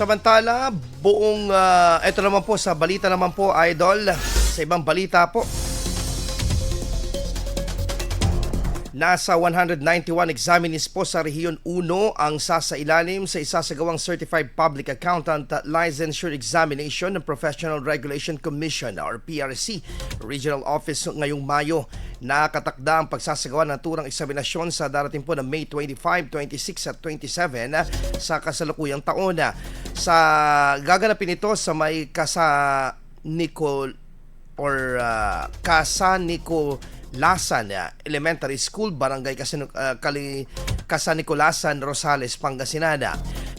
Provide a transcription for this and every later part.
Samantala, buong, ah, ito naman po sa balita naman po, Idol, sa ibang balita po, Nasa 191 examinees po sa Rehiyon 1 ang sasailalim sa isasagawang Certified Public Accountant Licensure Examination ng Professional Regulation Commission or PRC Regional Office ngayong Mayo. Nakatakda ang pagsasagawa ng turang eksaminasyon sa darating po na May 25, 26 at 27 sa kasalukuyang taon. Sa gaganapin ito sa may kasa Nicol or uh, Kasaniko Lasan uh, Elementary School, Barangay Kasin uh, Kali Kasanicolasan, Rosales, Pangasinan.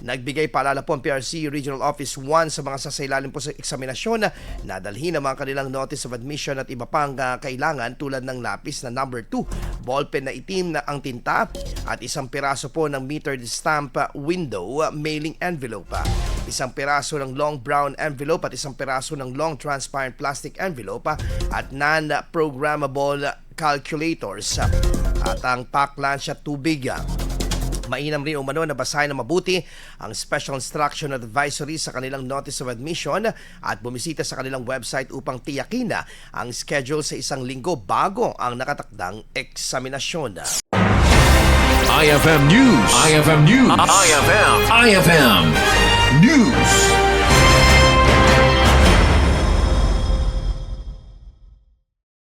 Nagbigay paalala po ang PRC Regional Office 1 sa mga sasailalim po sa eksaminasyon na nadalhin ang mga kanilang notice of admission at iba pang uh, kailangan tulad ng lapis na number 2, ballpen na itim na ang tinta at isang piraso po ng metered stamp window mailing envelope. Isang piraso ng long brown envelope at isang piraso ng long transparent plastic envelope ah, at non-programmable calculators at ang pack lunch at tubig. ah. Mainam rin umano na basahin na mabuti ang special instruction advisory sa kanilang notice of admission at bumisita sa kanilang website upang tiyakin na ang schedule sa isang linggo bago ang nakatakdang eksaminasyon. IFM News. IFM News. IFM. IFM News.